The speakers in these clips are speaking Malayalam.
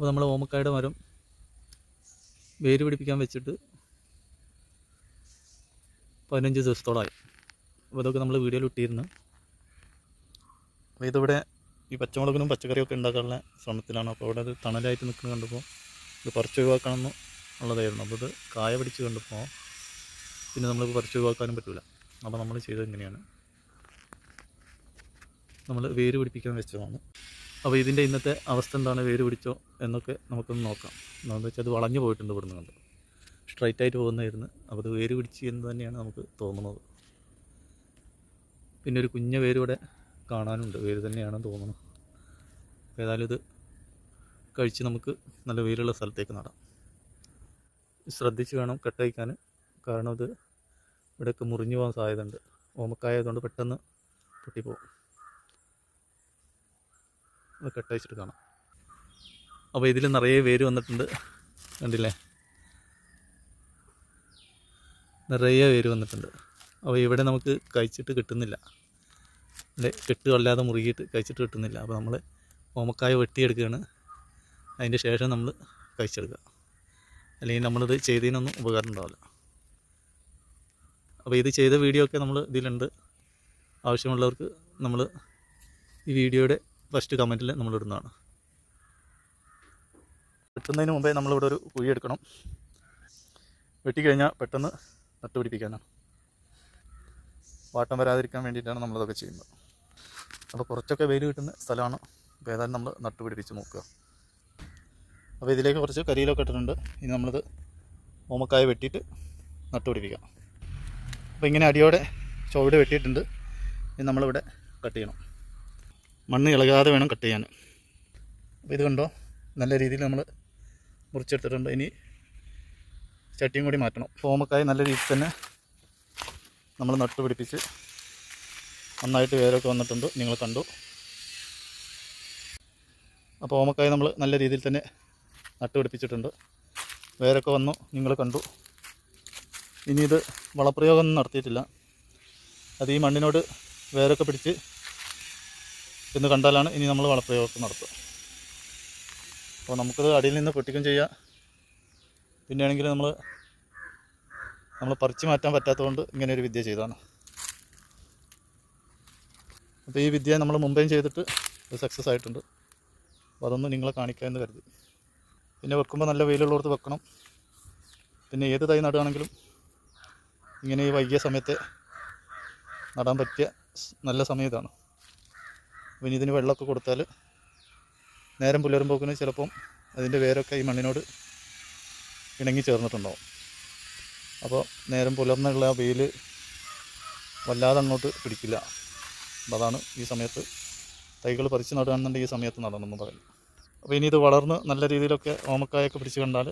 അപ്പോൾ നമ്മൾ ഓമക്കായുടെ മരം വേര് പിടിപ്പിക്കാൻ വെച്ചിട്ട് പതിനഞ്ച് ദിവസത്തോളമായി. അപ്പോൾ ഇതൊക്കെ നമ്മൾ വീഡിയോയിൽ ഇട്ടിരുന്നു. അപ്പോൾ ഇതിവിടെ ഈ പച്ചമുളകിനും പച്ചക്കറിയൊക്കെ ഉണ്ടാക്കാനുള്ള ശ്രമത്തിലാണ്. അപ്പോൾ അവിടെ അത് തണലായിട്ട് നിൽക്കുന്ന കണ്ടപ്പോൾ ഇത് പറിച്ച് ഒഴിവാക്കണമെന്ന് ഉള്ളതായിരുന്നു. അപ്പോൾ ഇത് കായ പിടിച്ച് കണ്ടപ്പോൾ പിന്നെ നമ്മൾ പറിച്ച് ഒഴിവാക്കാനും പറ്റില്ല. അപ്പോൾ നമ്മൾ ചെയ്തത് ഇങ്ങനെയാണ്. നമ്മൾ വേര് പിടിപ്പിക്കാൻ വെച്ചതാണ്. അപ്പോൾ ഇതിന്റെ ഇന്നത്തെ അവസ്ഥ എന്താണ്? വേര് പിടിച്ചോ? എന്നൊക്കെ നമുക്കൊന്ന് നോക്കാം. എന്താണെന്ന് വെച്ചാൽ അത് വളഞ്ഞു പോയിട്ടുണ്ട് ഇവിടുന്ന് കണ്ട്. സ്ട്രൈറ്റ് ആയിട്ട് പോകുന്നതായിരുന്നു. അപ്പോൾ അത് വേര് പിടിച്ച് എന്ന് തന്നെയാണ് നമുക്ക് തോന്നുന്നത്. പിന്നെ ഒരു കുഞ്ഞ വേര് ഇവിടെ കാണാനുണ്ട്. വേര് തന്നെയാണെന്ന് തോന്നുന്നു. ഏതായാലും ഇത് കഴിച്ച് നമുക്ക് നല്ല വേരുള്ള സ്ഥലത്തേക്ക് നടാം. ശ്രദ്ധിച്ച് വേണം കെട്ടയക്കാൻ കാരണം ഇത് ഇവിടെയൊക്കെ മുറിഞ്ഞു പോകാൻ സാധ്യതയുണ്ട്. ഓമക്കായതുകൊണ്ട് പെട്ടെന്ന് പൊട്ടിപ്പോകും. അത് കെട്ടയച്ചിട്ട് കാണാം. അപ്പോൾ ഇതിൽ നിറയെ വേര് വന്നിട്ടുണ്ട്. കണ്ടില്ലേ? നിറയെ വേര് വന്നിട്ടുണ്ട്. അപ്പോൾ ഇവിടെ നമുക്ക് കഴിച്ചിട്ട് കിട്ടുന്നില്ല. അല്ലെ കെട്ട് കൊല്ലാതെ മുറുകിയിട്ട് കഴിച്ചിട്ട് കിട്ടുന്നില്ല. അപ്പോൾ നമ്മൾ ഓമക്കായ വെട്ടിയെടുക്കുകയാണ്. അതിന്റെ ശേഷം നമ്മൾ കഴിച്ചെടുക്കുക. അല്ലെങ്കിൽ നമ്മളിത് ചെയ്തതിനൊന്നും ഉപകാരം ഉണ്ടാവില്ല. അപ്പോൾ ഇത് ചെയ്ത വീഡിയോ ഒക്കെ നമ്മൾ ഇതിലുണ്ട്. ആവശ്യമുള്ളവർക്ക് നമ്മൾ ഈ വീഡിയോയുടെ ഫസ്റ്റ് കമന്റിൽ നമ്മൾ ഇടുന്നതാണ് വെട്ടുന്നതിന് മുമ്പേ നമ്മളിവിടെ ഒരു കുഴി എടുക്കണം. വെട്ടിക്കഴിഞ്ഞാൽ പെട്ടെന്ന് നട്ടുപിടിപ്പിക്കാനാണ് വാട്ടം വരാതിരിക്കാൻ വേണ്ടിയിട്ടാണ് നമ്മളതൊക്കെ ചെയ്യുന്നത്. അപ്പോൾ കുറച്ചൊക്കെ വെയിൽ കിട്ടുന്ന സ്ഥലമാണ് അപ്പോൾ ഏതായാലും നമ്മൾ നട്ടുപിടിപ്പിച്ച് നോക്കുക. അപ്പോൾ ഇതിലേക്ക് കുറച്ച് കരിയിലൊക്കെ ഇട്ടിട്ടുണ്ട്. ഇനി നമ്മളിത് ഓമക്കായ വെട്ടിയിട്ട് നട്ടുപിടിപ്പിക്കാം അപ്പോൾ ഇങ്ങനെ അടിയോടെ ചുവട് വെട്ടിയിട്ടുണ്ട്. ഇനി നമ്മളിവിടെ കട്ട് ചെയ്യണം. മണ്ണ് ഇളകാതെ വേണം കട്ട് ചെയ്യാൻ. അപ്പോൾ ഇത് കണ്ടോ? നല്ല രീതിയിൽ നമ്മൾ മുറിച്ചെടുത്തിട്ടുണ്ട്. ഇനി ചട്ടിയും കൂടി മാറ്റണം. ഫോമൊക്കെ നല്ല രീതിയിൽ തന്നെ നമ്മൾ നട്ടുപിടിപ്പിച്ച് നന്നായിട്ട് വേരൊക്കെ വന്നിട്ടുണ്ട്. നിങ്ങൾ കണ്ടു. അപ്പോൾ ഓമക്കായി നമ്മൾ നല്ല രീതിയിൽ തന്നെ നട്ട് പിടിപ്പിച്ചിട്ടുണ്ട്. വേരൊക്കെ വന്നു. നിങ്ങൾ കണ്ടു. ഇനി ഇത് വളപ്രയോഗമൊന്നും നടത്തിയിട്ടില്ല. അത് ഈ മണ്ണിനോട് വേരൊക്കെ പിടിച്ച് എന്ന് കണ്ടാലാണ് ഇനി നമ്മൾ വളപ്രയോഗം നടത്തുക. അപ്പോൾ നമുക്കത് അടിയിൽ നിന്ന് പൊട്ടിക്കും ചെയ്യാം. പിന്നെയാണെങ്കിൽ നമ്മൾ നമ്മൾ പറിച്ചു മാറ്റാൻ പറ്റാത്തതുകൊണ്ട് ഇങ്ങനെ ഒരു വിദ്യ ചെയ്തതാണ്. അപ്പോൾ ഈ വിദ്യ നമ്മൾ മുമ്പേയും ചെയ്തിട്ട് സക്സസ് ആയിട്ടുണ്ട്. അപ്പോൾ അതൊന്ന് നിങ്ങളെ കാണിക്കാമെന്ന് കരുതി. പിന്നെ വെക്കുമ്പോൾ നല്ല വെയിലുള്ളവർക്ക് വെക്കണം. പിന്നെ ഏത് തൈ നടുകയാണെങ്കിലും ഇങ്ങനെ ഈ വൈകിയ സമയത്തെ നടാൻ പറ്റിയ നല്ല സമയം ഇതാണ്. പിന്നെ ഇതിന് വെള്ളമൊക്കെ കൊടുത്താൽ നേരം പുലരുമ്പോക്കിന് ചിലപ്പം അതിന്റെ വേരൊക്കെ ഈ മണ്ണിനോട് ഇണങ്ങി ചേർന്നിട്ടുണ്ടാവും. അപ്പോൾ നേരം പുലർന്നുള്ള ആ വെയിൽ വല്ലാതെ അങ്ങോട്ട് പിടിക്കില്ല. അതാണ് ഈ സമയത്ത് തൈകൾ പറിച്ച് നടുകയാണെന്നുണ്ടെങ്കിൽ ഈ സമയത്ത് നടണമെന്ന് പറയും അപ്പോൾ ഇനി ഇത് വളർന്ന് നല്ല രീതിയിലൊക്കെ ഓമക്കായൊക്കെ പിടിച്ച് കണ്ടാൽ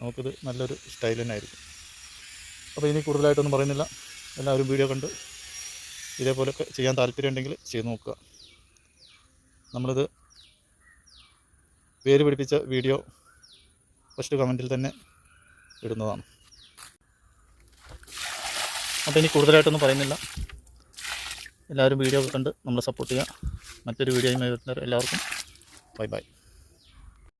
നമുക്കിത് നല്ലൊരു സ്റ്റൈൽ തന്നെ ആയിരിക്കും അപ്പോൾ ഇനി കൂടുതലായിട്ടൊന്നും പറയുന്നില്ല. എല്ലാവരും വീഡിയോ കണ്ട് ഇതേപോലെയൊക്കെ ചെയ്യാൻ താല്പര്യമുണ്ടെങ്കിൽ ചെയ്ത് നോക്കുക. നമ്മളിത് പേര് പിടിപ്പിച്ച വീഡിയോ ഫസ്റ്റ് കമന്റിൽ തന്നെ ഇടുന്നതാണ്. അപ്പോൾ ഇനി കൂടുതലായിട്ടൊന്നും പറയുന്നില്ല. എല്ലാവരും വീഡിയോ കണ്ട് നമ്മളെ സപ്പോർട്ട് ചെയ്യുക. മറ്റൊരു വീഡിയോയുമായി വരുന്നവർ എല്ലാവർക്കും ബൈ ബൈ